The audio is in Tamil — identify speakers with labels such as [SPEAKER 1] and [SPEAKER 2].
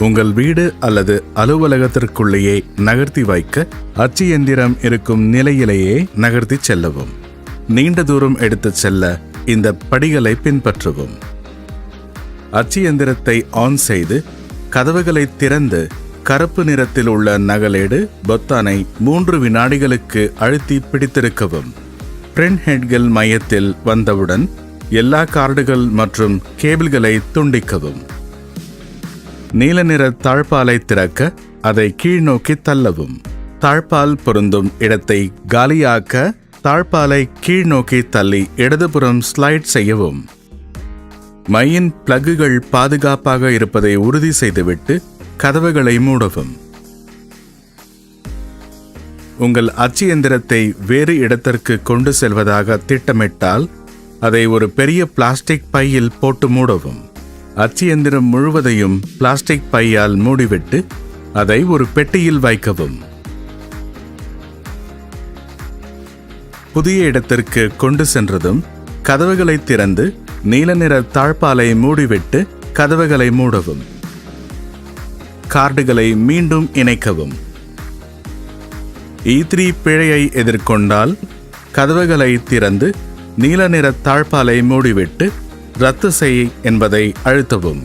[SPEAKER 1] உங்கள் வீடு அல்லது அலுவலகத்திற்குள்ளேயே நகர்த்தி வைக்க அச்சு எந்திரம் இருக்கும் நிலையிலேயே நகர்த்தி செல்லவும். நீண்ட தூரம் எடுத்துச் செல்ல இந்த படிகளை பின்பற்றவும். அச்சு எந்திரத்தை ஆன் செய்து கதவுகளை திறந்து கருப்பு நிறத்தில் உள்ள நகலேடு பொத்தானை மூன்று வினாடிகளுக்கு அழுத்தி பிடித்திருக்கவும். பிரிண்ட் ஹெட்கள் மையத்தில் வந்தவுடன் எல்லா கார்டுகள் மற்றும் கேபிள்களை துண்டிக்கவும். நீல நிற தாழ்பாலை திறக்க அதை கீழ்நோக்கி தள்ளவும். தாழ்பால் பொருந்தும் இடத்தை காலியாக்க தாழ்பாலை கீழ்நோக்கி தள்ளி இடதுபுறம் ஸ்லைட் செய்யவும். மையின் பிளக்குகள் பாதுகாப்பாக இருப்பதை உறுதி செய்துவிட்டு கதவுகளை மூடவும். உங்கள் அச்சு எந்திரத்தை வேறு இடத்திற்கு கொண்டு செல்வதாக திட்டமிட்டால் அதை ஒரு பெரிய பிளாஸ்டிக் பையில் போட்டு மூடவும். அச்சு எந்திரம் முழுவதையும் பிளாஸ்டிக் பையால் மூடிவிட்டு அதை ஒரு பெட்டியில் வைக்கவும். புதிய இடத்திற்கு கொண்டு சென்றதும் கதவுகளை திறந்து நீல நிற தாழ்பாலை மூடிவிட்டு கதவுகளை மூடவும். கார்டுகளை மீண்டும் இணைக்கவும். E3 பிழையை எதிர்கொண்டால் கதவுகளை திறந்து நீல நிற தாழ்பாலை மூடிவிட்டு ரத்து செய் என்பதை அழுத்தவும்.